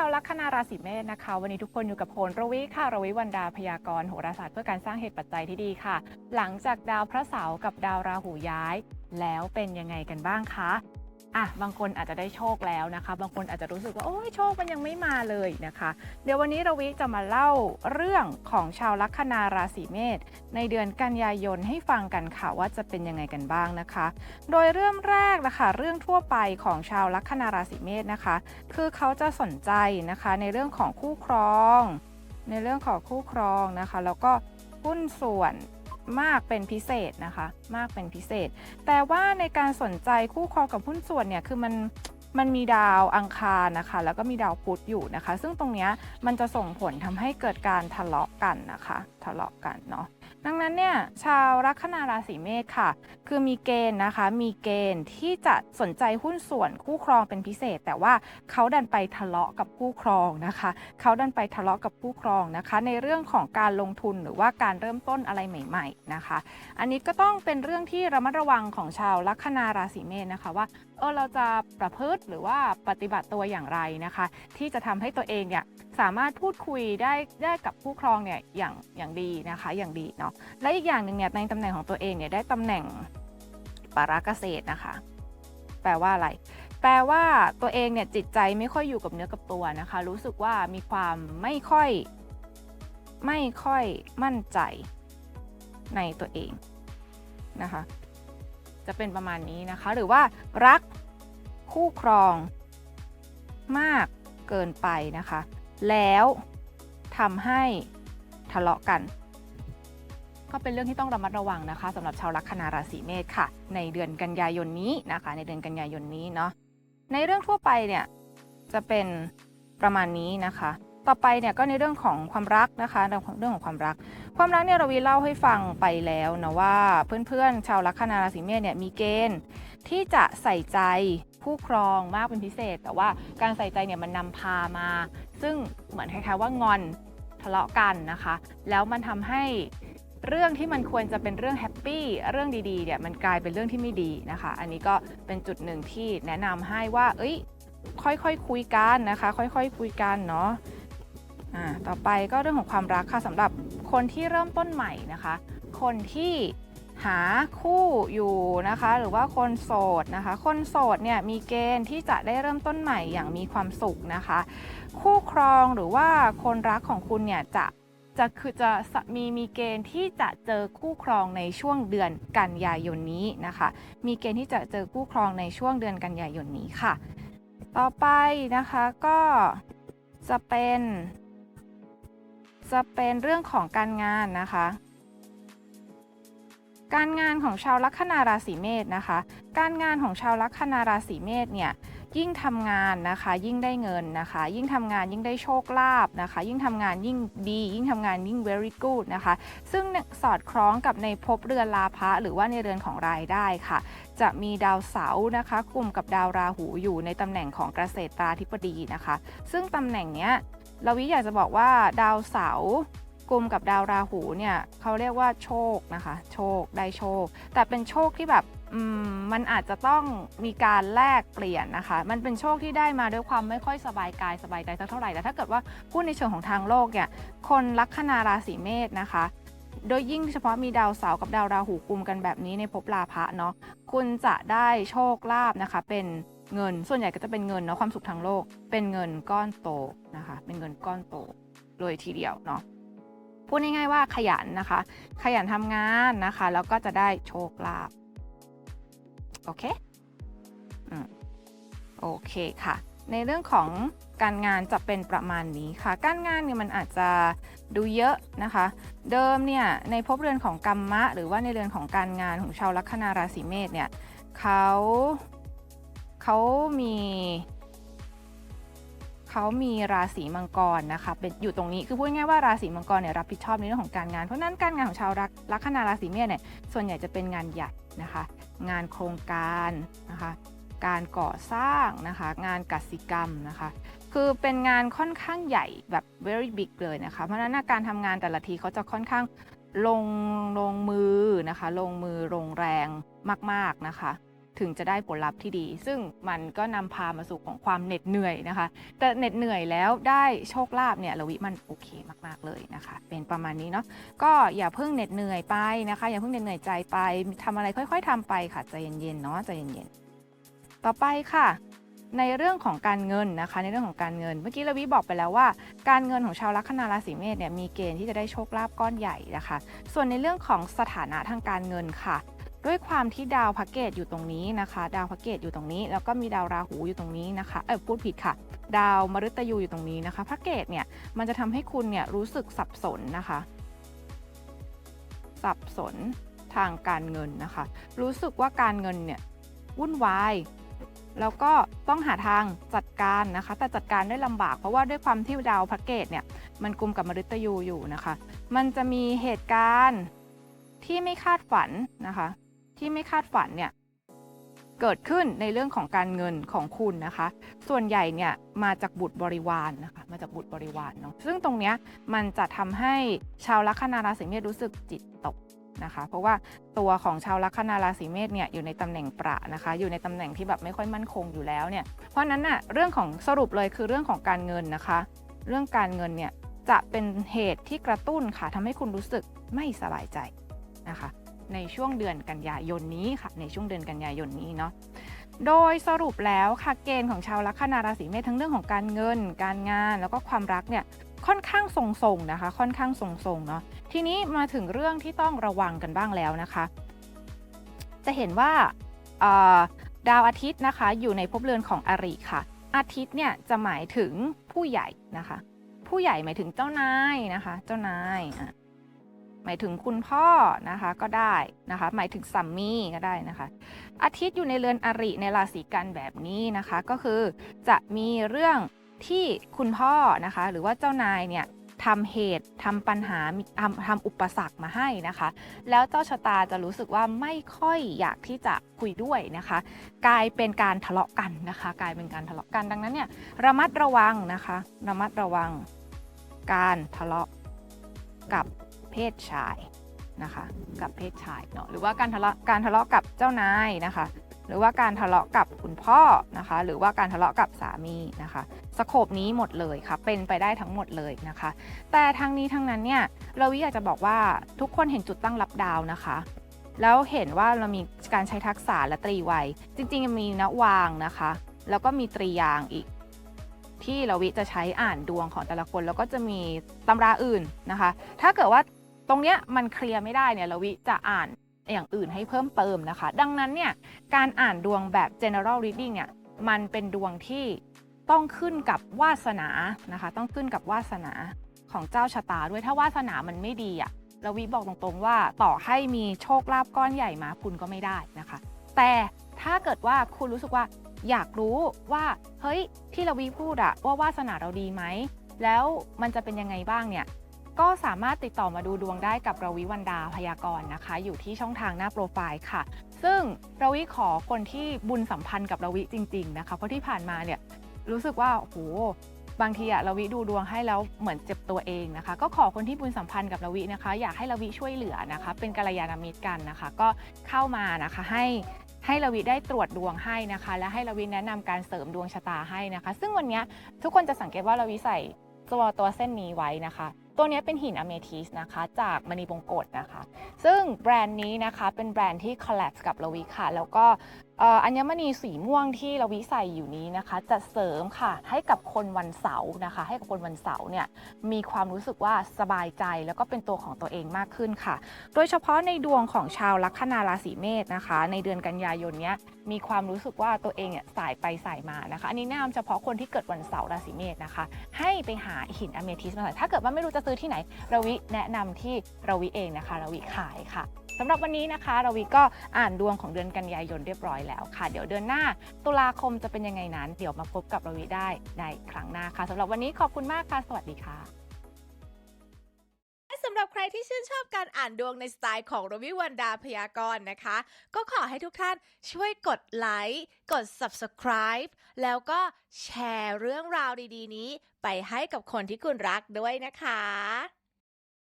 าวลัคนาราศีเมษนะคะ วันนี้ทุกคนอยู่กับโหนระวิค่ะระวิวันดาพยากรณ์โหราศาสตร์เพื่อการสร้างเหตุปัจจัยที่ดีค่ะ หลังจากดาวพระเสาร์กับดาวราหูย้าย แล้วเป็นยังไงกันบ้างคะ อะบางคนอาจจะได้โชคแล้วนะคะ บางคนอาจจะรู้สึกว่าโอ้ยโชคมันยังไม่มาเลยนะคะ เดี๋ยววันนี้ระวิจะมาเล่าเรื่องของชาวลัคนาราศีเมษในเดือนกันยายนให้ฟังกันค่ะว่าจะเป็นยังไงกันบ้างนะคะ โดยเรื่องแรกนะคะเรื่องทั่วไปของชาวลัคนาราศีเมษนะคะ คือเขาจะสนใจนะคะในเรื่องของคู่ครอง ในเรื่องของคู่ครองนะคะ แล้วก็หุ้นส่วน มากเป็นพิเศษนะคะ มากเป็นพิเศษ แต่ว่าในการสนใจคู่ครองกับหุ้นส่วนเนี่ยคือมันมันมีดาวอังคารนะคะ แล้วก็มีดาวพุธอยู่นะคะ ซึ่งตรงนี้มันจะส่งผลทำให้เกิดการทะเลาะกันนะคะ ทะเลาะกันเนาะ ดังนั้นเนี่ยชาวลัคนาราศีเมษค่ะ คือมีเกณฑ์นะคะ มีเกณฑ์ที่จะสนใจหุ้นส่วนคู่ครองเป็นพิเศษ แต่ว่าเขาดันไปทะเลาะกับคู่ครองนะคะ เขาดันไปทะเลาะกับคู่ครองนะคะ ในเรื่องของการลงทุนหรือว่าการเริ่มต้นอะไรใหม่ ๆนะคะ อันนี้ก็ต้องเป็นเรื่องที่ระมัดระวังของชาวลัคนาราศีเมษนะคะว่าเออเราจะประพฤติหรือว่าปฏิบัติตัวอย่างไรนะคะ ที่จะทำให้ตัวเองเนี่ย สามารถพูดคุยได้ได้กับคู่ครองเนี่ยอย่างอย่างดีนะคะอย่างดีเนาะและอีกอย่างหนึ่งเนี่ยในตำแหน่งของตัวเองเนี่ยได้ตำแหน่งปาราเกษตรนะคะ แปลว่าอะไร แปลว่าตัวเองเนี่ยจิตใจไม่ค่อยอยู่กับเนื้อกับตัวนะคะ รู้สึกว่ามีความไม่ค่อย ไม่ค่อยมั่นใจในตัวเองนะคะ จะเป็นประมาณนี้นะคะ หรือว่ารักคู่ครองมากเกินไปนะคะ แล้วทำให้ทะเลาะกัน ก็เป็นเรื่องที่ต้องระมัดระวังนะคะสำหรับชาวลัคนาราศีเมษค่ะ ในเดือนกันยายนนี้นะคะ ในเดือนกันยายนนี้เนาะในเรื่องทั่วไปเนี่ยจะเป็นประมาณนี้นะคะ ต่อไปเนี่ยก็ในเรื่องของความรักนะคะเรื่องของเรื่องของความรัก ความรักเนี่ยเราวีเล่าให้ฟังไปแล้วนะว่าเพื่อนๆ ชาวลัคนาราศีเมษเนี่ยมีเกณฑ์ที่จะใส่ใจผู้ครองมากเป็นพิเศษ แต่ว่าการใส่ใจเนี่ยมันนำพามา ซึ่งเหมือนคล้ายๆว่างอนทะเลาะกันนะคะ แล้วมันทำให้เรื่องที่มันควรจะเป็นเรื่องแฮปปี้เรื่องดีๆเนี่ยมันกลายเป็นเรื่องที่ไม่ดีนะคะ อันนี้ก็เป็นจุดหนึ่งที่แนะนำให้ว่า เอ้ย ค่อยๆคคุยกันนะคะ ค่อยๆคคุยกันเนาะอ่าต่อไปก็เรื่องของความรักค่ะสำหรับคนที่เริ่มต้นใหม่นะคะ คนที่ หาคู่อยู่นะคะ หรือว่าคนโสดนะคะ คนโสดเนี่ยมีเกณฑ์ที่จะได้เริ่มต้นใหม่อย่างมีความสุขนะคะ คู่ครองหรือว่าคนรักของคุณเนี่ยจะจะคือจะสะมีมีเกณฑ์ที่จะเจอคู่ครองในช่วงเดือนกันยายนนี้นะคะ มีเกณฑ์ที่จะเจอคู่ครองในช่วงเดือนกันยายนนี้ค่ะ ต่อไปนะคะก็จะเป็น จะเป็นเรื่องของการงานนะคะ การงานของชาวลัคนาราศีเมษนะคะ การงานของชาวลัคนาราศีเมษเนี่ยยิ่งทำงานนะคะยิ่งได้เงินนะคะ ยิ่งทำงานยิ่งได้โชคลาภนะคะ ยิ่งทำงานยิ่งดี ยิ่งทำงานยิ่ง very good นะคะ ซึ่งสอดคล้องกับในภพเรือนลาภะหรือว่าในเรือนของรายได้ค่ะ จะมีดาวเสาร์นะคะกลุ่มกับดาวราหูอยู่ในตำแหน่งของเกษตราธิบดีนะคะ ซึ่งตำแหน่งเนี้ยเราวิอยากจะบอกว่าดาวเสาร์ กลุ่มกับดาวราหูเนี่ยเขาเรียกว่าโชคนะคะ โชคได้โชค แต่เป็นโชคที่แบบมมันอาจจะต้องมีการแลกเปลี่ยนนะคะ มันเป็นโชคที่ได้มาด้วยความไม่ค่อยสบายกายสบายใจสักเท่าไหร่แต่ถ้าเกิดว่าพูดในเชิงของทางโลกเนี่ยคนลัคนาราศีเมษนะคะ โดยยิ่งเฉพาะมีดาวเสาร์กับดาวราหูกลุ่มกันแบบนี้ในภพลาภะเนาะคุณจะได้โชคลาภนะคะ เป็นเงินส่วนใหญ่ก็จะเป็นเงินเนาะความสุขทางโลก เป็นเงินก้อนโตนะคะ เป็นเงินก้อนโตเลยทีเดียวเนาะ พูดง่ายๆว่าขยันนะคะ ขยันทำงานนะคะ แล้วก็จะได้โชคลาภโอเคอืมโอเคค่ะ ในเรื่องของการงานจะเป็นประมาณนี้ค่ะ การงานเนี่ยมันอาจจะดูเยอะนะคะ เดิมเนี่ยในภพเรือนของกรรมะ หรือว่าในเรือนของการงานของชาวลัคนาราศีเมษเนี่ยเขาเขามี เขามีราศีมังกรนะคะเป็นอยู่ตรงนี้คือพูดง่ายว่าราศีมังกรเนี่ยรับผิดชอบในเรื่องของการงานเพราะนั้นการงานของชาวลัคลัคนาราศีเมษเนี่ยส่วนใหญ่จะเป็นงานใหญ่นะคะ งานโครงการนะคะ การก่อสร้างนะคะ งานกสิกรรมนะคะ คือเป็นงานค่อนข้างใหญ่แบบ very big เลยนะคะ เพราะฉะนั้นการทำงานแต่ละทีเขาจะค่อนข้างลงลงมือนะคะ ลงมือลงแรงมาก ๆนะคะ ถึงจะได้ผลลัพธ์ที่ดี ซึ่งมันก็นำพามาสู่ของความเหน็ดเหนื่อยนะคะ แต่เหน็ดเหนื่อยแล้วได้โชคลาภเนี่ยระวิมันโอเคมาก ๆ เลยนะคะ เป็นประมาณนี้เนาะก็อย่าเพิ่งเหน็ดเหนื่อยไปนะคะ อย่าเพิ่งเหน็ดเหนื่อยใจไปทำอะไรค่อย ๆทำไปค่ะใจเย็นๆเนาะใจเย็นๆต่อไปค่ะในเรื่องของการเงินนะคะ ในเรื่องของการเงิน เมื่อกี้ระวิบอกไปแล้วว่า การเงินของชาวลัคนาราศีเมษเนี่ยมีเกณฑ์ที่จะได้โชคลาภก้อนใหญ่นะคะ ส่วนในเรื่องของสถานะทางการเงินค่ะ ด้วยความที่ดาวพระเกตอยู่ตรงนี้นะคะ ดาวพระเกตอยู่ตรงนี้ แล้วก็มีดาวราหูอยู่ตรงนี้นะคะ เออพูดผิดค่ะ ดาวมฤตยูอยู่ตรงนี้นะคะพระเกตเนี่ยมันจะทำให้คุณเนี่ยรู้สึกสับสนนะคะ สับสนทางการเงินนะคะ รู้สึกว่าการเงินเนี่ยวุ่นวายแล้วก็ต้องหาทางจัดการนะคะ แต่จัดการได้ลำบากเพราะว่าด้วยความที่ดาวพระเกตเนี่ยมันกลุ่มกับมฤตยูอยู่นะคะ มันจะมีเหตุการณ์ที่ไม่คาดฝันนะคะ ที่ไม่คาดฝันเนี่ยเกิดขึ้นในเรื่องของการเงินของคุณนะคะ ส่วนใหญ่เนี่ยมาจากบุตรบริวารนนะคะมาจากบุตรบริวารเนาะซึ่งตรงเนี้ยมันจะทำให้ชาวลัคนาราศีเมษรู้สึกจิตตกนะคะ เพราะว่าตัวของชาวลัคนาราศีเมษเนี่ยอยู่ในตำแหน่งประนะคะ อยู่ในตำแหน่งที่แบบไม่ค่อยมั่นคงอยู่แล้วเนี่ยเพราะฉะนั้นน่ะเรื่องของสรุปเลยคือเรื่องของการเงินนะคะ เรื่องการเงินเนี่ยจะเป็นเหตุที่กระตุ้นค่ะทำให้คุณรู้สึกไม่สบายใจนะคะ ในช่วงเดือนกันยายนนี้ค่ะในช่วงเดือนกันยายนนี้เนาะโดยสรุปแล้วค่ะเกณฑ์ของชาวลัคนาราศีเมษทั้งเรื่องของการเงิน การงานแล้วก็ความรักเนี่ยค่อนข้างทรงๆนะคะ ค่อนข้างทรงๆเนาะทีนี้มาถึงเรื่องที่ต้องระวังกันบ้างแล้วนะคะ จะเห็นว่าดาวอาทิตย์นะคะ อยู่ในภพเรือนของอริค่ะ อาทิตย์เนี่ยจะหมายถึงผู้ใหญ่นะคะ ผู้ใหญ่หมายถึงเจ้านายนะคะ เจ้านายอะ หมายถึงคุณพ่อนะคะก็ได้นะคะ หมายถึงสามีก็ได้นะคะ อาทิตย์อยู่ในเรือนอริในราศีกันแบบนี้นะคะ ก็คือจะมีเรื่องที่คุณพ่อนะคะ หรือว่าเจ้านายเนี่ยทำเหตุทำปัญหาทำทำอุปสรรคมาให้นะคะ แล้วเจ้าชะตาจะรู้สึกว่าไม่ค่อยอยากที่จะคุยด้วยนะคะ กลายเป็นการทะเลาะกันนะคะ กลายเป็นการทะเลาะกันดังนั้นเนี่ยระมัดระวังนะคะ ระมัดระวังการทะเลาะกับ เพศชายนะคะกับเพศชายเนาะหรือว่าการทะเลาะการทะเลาะกับเจ้านายนะคะหรือว่าการทะเลาะกับคุณพ่อนะคะหรือว่าการทะเลาะกับสามีนะคะสโคปนี้หมดเลยค่ะเป็นไปได้ทั้งหมดเลยนะคะ แต่ทางนี้ทั้งนั้นเนี่ยเราวิอยากจะบอกว่าทุกคนเห็นจุดตั้งรับดาวนะคะ แล้วเห็นว่าเรามีการใช้ทักษะและตรีไวยจริง ๆ มีนวางนะคะ แล้วก็มีตรียางอีกที่เราวิจะใช้อ่านดวงของแต่ละคน แล้วก็จะมีตำราอื่นนะคะ ถ้าเกิดว่า ตรงเนี้ยมันเคลียร์ไม่ได้เนี่ยเราวิจะอ่านอย่างอื่นให้เพิ่มเติมนะคะ ดังนั้นเนี่ยการอ่านดวงแบบ general reading เนี่ยมันเป็นดวงที่ต้องขึ้นกับวาสนานะคะ ต้องขึ้นกับวาสนาของเจ้าชะตาด้วยถ้าวาสนามันไม่ดีอะเราวิบอกตรงๆว่าต่อให้มีโชคลาภก้อนใหญ่มาคุณก็ไม่ได้นะคะ แต่ถ้าเกิดว่าคุณรู้สึกว่าอยากรู้ว่าเฮ้ยที่เราวิพูดอะว่าวาสนาเราดีไหมแล้วมันจะเป็นยังไงบ้างเนี่ย ก็สามารถติดต่อมาดูดวงได้กับเราวิวันดาพยากรณ์นะคะ อยู่ที่ช่องทางหน้าโปรไฟล์ค่ะ ซึ่งเราวิขอคนที่บุญสัมพันธ์กับเราวิจริง ๆ นะคะ เพราะที่ผ่านมาเนี่ยรู้สึกว่าโอ้โหบางทีอะเราวิดูดวงให้แล้วเหมือนเจ็บตัวเองนะคะ ก็ขอคนที่บุญสัมพันธ์กับเราวินะคะ อยากให้เราวิช่วยเหลือนะคะ เป็นกัลยาณมิตรกันนะคะ ก็เข้ามานะคะให้ให้ลวิได้ตรวจดวงให้นะคะ และให้ลวิแนะนำการเสริมดวงชะตาให้นะคะ ซึ่งวันนี้ทุกคนจะสังเกตว่าลวิใส่ตัวตัวเส้นนี้ไว้นะคะ ตัวนี้เป็นหินอเมทิสนะคะ จากมณีบงกฎนะคะ ซึ่งแบรนด์นี้นะคะเป็นแบรนด์ที่คอลแลบกับลวิค่ะ แล้วก็เอัญมณีสีม่วงที่ลวิใส่อยู่นี้นะคะ จะเสริมค่ะให้กับคนวันเสาร์นะคะ ให้กับคนวันเสาร์เนี่ยมีความรู้สึกว่าสบายใจแล้วก็เป็นตัวของตัวเองมากขึ้นค่ะ โดยเฉพาะในดวงของชาวลัคนาราศีเมษนะคะ ในเดือนกันยายนเนี้ยมีความรู้สึกว่าตัวเองเนี่ยสายไปสายมานะคะ อันนี้แนะนำเฉพาะคนที่เกิดวันเสาร์ราศีเมษนะคะ ให้ไปหาหินอเมทิสมาใส่ถ้าเกิดว่าไม่รู้จะซื้อที่ไหนราวิแนะนำที่ราวิเองนะคะราวิขายค่ะ สำหรับวันนี้นะคะราวิก็อ่านดวงของเดือนกันยายนเรียบร้อยแล้วค่ะ เดี๋ยวเดือนหน้า ตุลาคมจะเป็นยังไงนั้น เดี๋ยวมาพบกับราวิได้ในครั้งหน้าค่ะสำหรับวันนี้ขอบคุณมากค่ะ สวัสดีค่ะและสำหรับใครที่ชื่นชอบการอ่านดวงในสไตล์ของรวิวันดาพยากรณ์นะคะ ก็ขอให้ทุกท่านช่วยกดไลค์กด subscribe แล้วก็แชร์เรื่องราวดีๆ นี้ ไปให้กับคนที่คุณรักด้วยนะคะ